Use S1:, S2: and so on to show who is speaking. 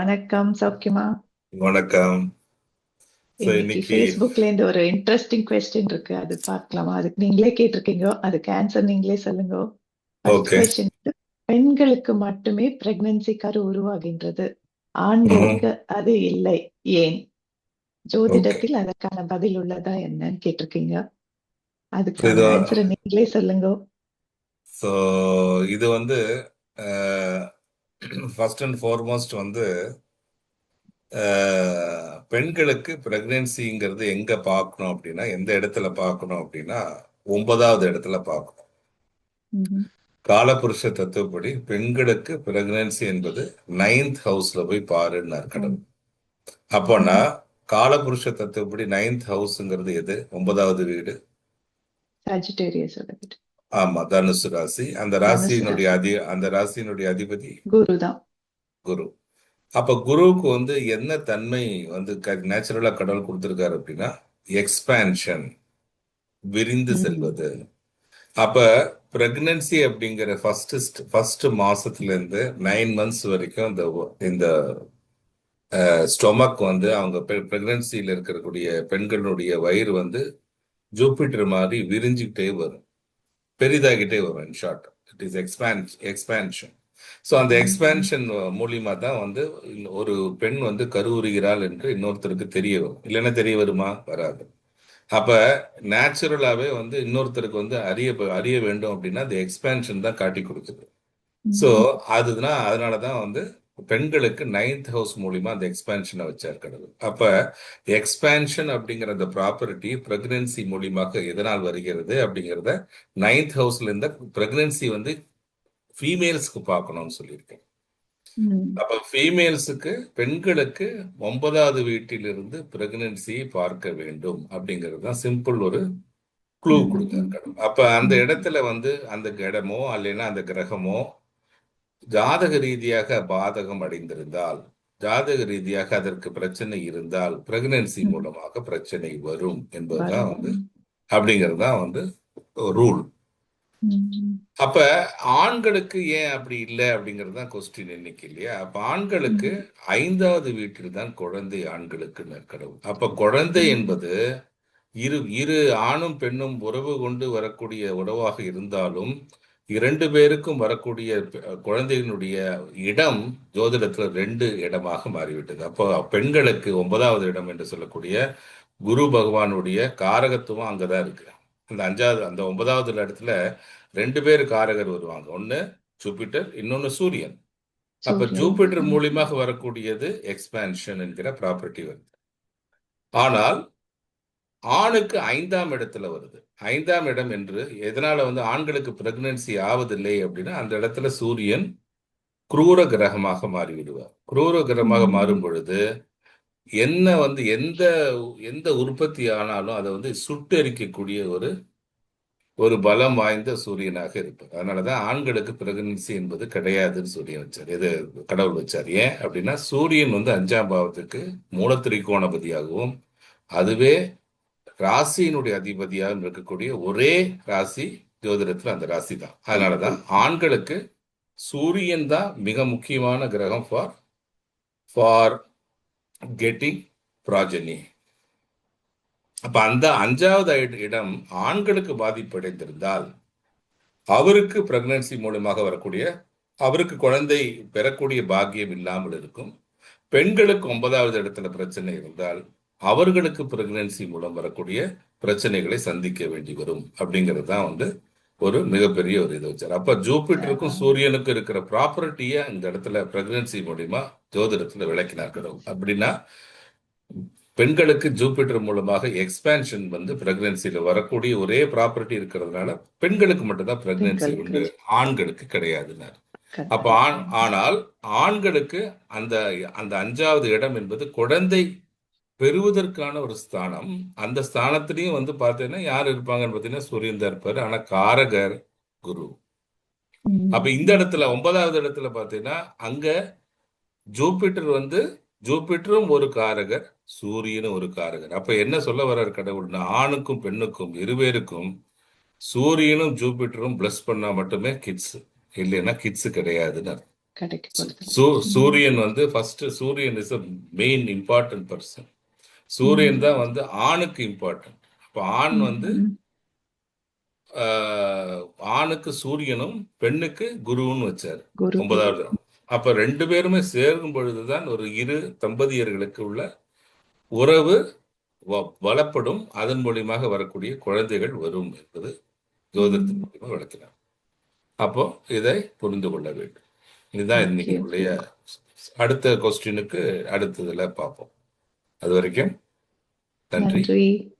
S1: வணக்கம் சௌக்கியமா?
S2: வணக்கம்.
S1: ஃபேஸ்புக்ல இருந்து ஒரு இன்ட்ரெஸ்டிங் கொஸ்டின் இருக்கு. அது பார்க்கலாமா? அதுக்கு நீங்களே கேட்டிருக்கீங்க? அதுக்கு ஆன்சர் நீங்களே சொல்லுங்க? பெண்களுக்கு மட்டுமே பிரெக்னன்சி கரு உருவாகின்றது. ஆண்களுக்கு அது இல்லை. ஏன்? ஜோதிடத்தில் அதற்கான பதில் உள்ளதா என்னன்னு கேட்டிருக்கீங்க. அதுக்கான
S2: இது
S1: ஆன்சரை நீங்களே சொல்லுங்க.
S2: ஸோ இது வந்து ஃபர்ஸ்ட் அண்ட் ஃபார்மோஸ்ட் வந்து பெண்களுக்கு பிரெக்னன்சிங்கிறது எங்க பார்க்கணும் அப்படின்னா எந்த இடத்துல பார்க்கணும் அப்படின்னா ஒன்பதாவது இடத்துல பார்க்கணும். காலபுருஷ தத்துவப்படி பெண்களுக்கு பிரெக்னன்சி என்பது நைன்த் ஹவுஸ்ல போய் பாருன்னார். கடவுள் அப்போனா. காலபுருஷ தத்துவப்படி நைன்த் ஹவுஸ்ங்கிறது எது ஒன்பதாவது வீடு ஆமா தனுசு ராசி. அந்த ராசியினுடைய
S1: ராசி.
S2: அதி அந்த ராசியினுடைய அதிபதி
S1: குரு தான்.
S2: குரு. அப்ப குருவுக்கு வந்து என்ன தன்மை வந்து நேச்சுரலா கடவுள் கொடுத்திருக்காரு அப்படின்னா எக்ஸ்பான்ஷன் விரிந்து. செல்வது. அப்ப பிரெக்னன்சி அப்படிங்கிற ஃபர்ஸ்ட் ஃபர்ஸ்ட் மாசத்துல இருந்து நைன் மந்த்ஸ் வரைக்கும் இந்த இந்த ஸ்டொமக் வந்து அவங்க பிரெக்னன்சியில் இருக்கக்கூடிய பெண்களுடைய வயிறு வந்து ஜூபிட்டர் மாதிரி விரிஞ்சுக்கிட்டே வரும். பெரிதாகிட்டே வரும் in short it is expanse expansion so அந்த. எக்ஸ்பேன்ஷன் மூலியமா தான் வந்து ஒரு பெண் வந்து கருவுறுகிறாள் என்று இன்னொருத்தருக்கு தெரிய வரும். இல்லைன்னா தெரிய வருமா? வராது. அப்ப நேச்சுரலாவே வந்து இன்னொருத்தருக்கு வந்து அறிய அறிய வேண்டும் அப்படின்னா அந்த எக்ஸ்பேன்ஷன் தான் காட்டி கொடுக்குது. ஸோ. அதுதான் அதனால தான் வந்து பெண்களுக்கு நைன்த் ஹவுஸ் மூலியமா அந்த எக்ஸ்பேன்ஷனை வச்சார் கடவுள் அப்ப எக்ஸ்பேன்ஷன் அப்படிங்கிற அந்த ப்ராப்பர்ட்டி பிரெக்னன்சி மூலியமாக எதனால் வருகிறது அப்படிங்கிறத நைன்த் ஹவுஸ்ல இருந்த பிரெக்னன்சி வந்து ஃபீமேல்ஸ்க்கு பார்க்கணும்னு சொல்லியிருக்கேன். அப்ப ஃபீமேல்ஸுக்கு பெண்களுக்கு ஒன்பதாவது வீட்டிலிருந்து பிரெக்னன்சியை பார்க்க வேண்டும் அப்படிங்கிறது தான் சிம்பிள் ஒரு க்ளூ கொடுத்தார். கடவுள் அப்ப அந்த. இடத்துல வந்து அந்த இடமோ அல்லைன்னா அந்த கிரகமோ ஜாதக ரீதியாக பாதகம் அடைந்திருந்தால் ஜாதக ரீதியாக அதற்கு பிரச்சனை இருந்தால் பிரெக்னன்சி. மூலமாக பிரச்சனை வரும் என்பதுதான் வந்து அப்படிங்கிறது தான் வந்து ரூல். அப்ப ஆண்களுக்கு ஏன் அப்படி இல்லை அப்படிங்கிறது தான் கொஸ்டின் இன்னைக்கு இல்லையா அப்ப ஆண்களுக்கு. ஐந்தாவது வீட்டில் தான் குழந்தை ஆண்களுக்கு கடவுள் அப்ப குழந்தை. என்பது இரு இரு ஆணும் பெண்ணும் உறவு கொண்டு வரக்கூடிய உறவாக இருந்தாலும் இரண்டு பேருக்கும் வரக்கூடிய குழந்தையினுடைய இடம் ஜோதிடத்துல ரெண்டு இடமாக மாறிவிட்டது. அப்போ பெண்களுக்கு ஒன்பதாவது இடம் என்று சொல்லக்கூடிய குரு பகவானுடைய காரகத்துவம் அங்கதான் இருக்கு. அந்த அஞ்சாவது அந்த ஒன்பதாவது இடத்துல ரெண்டு பேர் காரகர் வருவாங்க. ஒன்னு ஜூபிட்டர் இன்னொன்னு சூரியன். அப்ப ஜூபிட்டர். மூலியமாக வரக்கூடியது எக்ஸ்பான்ஷன் என்கிற ப்ராப்பர்ட்டி வருது ஆனால் ஆணுக்கு ஐந்தாம் இடத்துல வருது. ஐந்தாம் இடம் என்று எதனால வந்து ஆண்களுக்கு பிரெக்னன்சி ஆவதில்லை அப்படின்னா அந்த இடத்துல சூரியன் குரூர கிரகமாக மாறி விடுவார் குரூர கிரகமாக. மாறும் பொழுது என்ன வந்து எந்த எந்த உற்பத்தி ஆனாலும் அதை வந்து சுட்டெரிக்கக்கூடிய ஒரு ஒரு பலம் வாய்ந்த சூரியனாக இருப்பார். அதனாலதான் ஆண்களுக்கு பிரெக்னன்சி என்பது கிடையாதுன்னு சூரியன் வச்சார். எது கடவுள் வச்சார். ஏன் அப்படின்னா சூரியன் வந்து அஞ்சாம் பாவத்துக்கு மூலத்திரிகோணபதியாகவும் அதுவே ராசியினுடைய அதிபதியாக இருக்கக்கூடிய ஒரே ராசி ஜோதிடத்தில் அந்த ராசி தான் அதனாலதான் ஆண்களுக்கு சூரியன் தான் மிக முக்கியமான கிரகம் ஃபார் ஃபார் கெட்டிங் ப்ராஜனி அப்ப அந்த அஞ்சாவது இடம் ஆண்களுக்கு பாதிப்படைந்திருந்தால் அவருக்கு பிரெக்னன்சி மூலமாக வரக்கூடிய அவருக்கு குழந்தை பெறக்கூடிய பாக்கியம் இல்லாமல் இருக்கும். பெண்களுக்கு ஒன்பதாவது இடத்துல பிரச்சனை இருந்தால் அவர்களுக்கு பிரெக்னன்சி மூலம் வரக்கூடிய பிரச்சனைகளை சந்திக்க வேண்டி வரும் அப்படிங்கிறது தான் வந்து ஒரு மிகப்பெரிய ஒரு இது வச்சார். அப்ப ஜூபிட்டருக்கும் சூரியனுக்கும் இருக்கிற ப்ராப்பர்ட்டியை இந்த இடத்துல பிரெக்னன்சி மூலியமா ஜோதிடத்துல விளக்கினார் கடவுள். அப்படின்னா பெண்களுக்கு ஜூபிட்டர் மூலமாக எக்ஸ்பான்ஷன் வந்து பிரெக்னன்சில வரக்கூடிய ஒரே ப்ராப்பர்ட்டி இருக்கிறதுனால பெண்களுக்கு மட்டும்தான் பிரெக்னன்சி உண்டு ஆண்களுக்கு கிடையாதுன்னாரு. அப்ப ஆண் ஆனால் ஆண்களுக்கு அந்த அந்த அஞ்சாவது இடம் என்பது குழந்தை பெறுவதற்கான ஒரு ஸ்தானம். அந்த ஸ்தானத்திலையும் வந்து பார்த்தீங்கன்னா யார் இருப்பாங்கன்னு பார்த்தீங்கன்னா சூரியன் தான் இருப்பாரு. ஆனா காரகர் குரு. அப்ப. இந்த இடத்துல ஒன்பதாவது இடத்துல பார்த்தீங்கன்னா அங்க ஜூபிட்டர் வந்து ஜூபிட்டரும் ஒரு காரகர் சூரியனும் ஒரு காரகர். அப்ப என்ன சொல்ல வர்றார் கடவுள்னா ஆணுக்கும் பெண்ணுக்கும் இருவேருக்கும் சூரியனும் ஜூபிட்டரும் பிளஸ் பண்ணா மட்டுமே கிட்ஸ் இல்லைன்னா கிட்ஸ் கிடையாதுன்னு. சூரியன் வந்து ஃபர்ஸ்ட் சூரியன் is a main important person சூரியன். தான் வந்து ஆணுக்கு இம்பார்ட்டன்ட் அப்போ ஆண் வந்து ஆணுக்கு சூரியனும் பெண்ணுக்கு குருவும் வச்சார். ஒன்பதாவது. அப்ப ரெண்டு பேருமே சேரும் பொழுதுதான் ஒரு இரு தம்பதியர்களுக்கு உள்ள உறவு வளப்படும். அதன் மூலியமாக வரக்கூடிய குழந்தைகள் வரும் என்பது ஜோதிடத்தின்
S1: ம்.
S2: மூலியமா விளக்கினார். அப்போ இதை புரிந்து கொள்ள வேண்டும். இதுதான் இன்னைக்கு அடுத்த கொஸ்டினுக்கு அடுத்ததுல பார்ப்போம். அது வரைக்கும் நன்றி.
S1: நன்றி.